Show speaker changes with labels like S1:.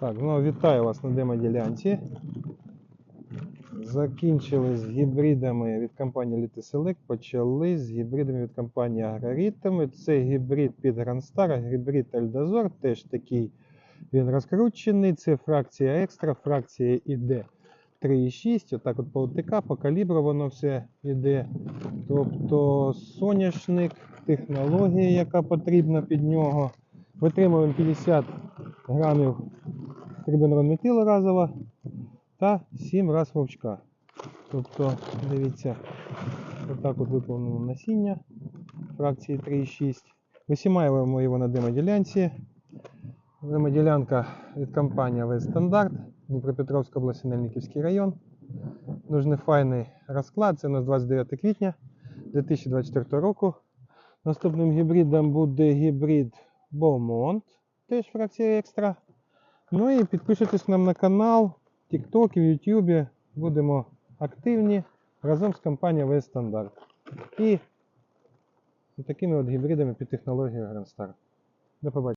S1: Так, ну вітаю вас на демоділянці. Закінчили з гібридами від компанії Select, почали з гібридами від компанії Агроритм. Це гібрид під Грандстар, гібрид Альдозор, теж такий він розкручений. Це фракція екстра, фракція іде 3,6. Отак от по ОТК, по калібру воно все йде. Тобто соняшник, технологія, яка потрібна під нього. Витримуємо 50 грамів трибенронметилу разово та 7 раз вовчка. Тобто, дивіться, отак от виповнено насіння фракції 3,6. Висімаємо його на демоділянці. Демоділянка від компанії Вестстандарт, Дніпропетровська область, Синельниківський район. Дуже файний розклад. Це у нас 29 квітня 2024 року. Наступним гібридом буде гібрид Beaumont, теж фракція екстра. Ну і підпишитесь нам на канал, TikTok і в YouTube. Будемо активні разом з компанією Весь Стандарт. І такими от гібридами під технологією Grand. До побачення.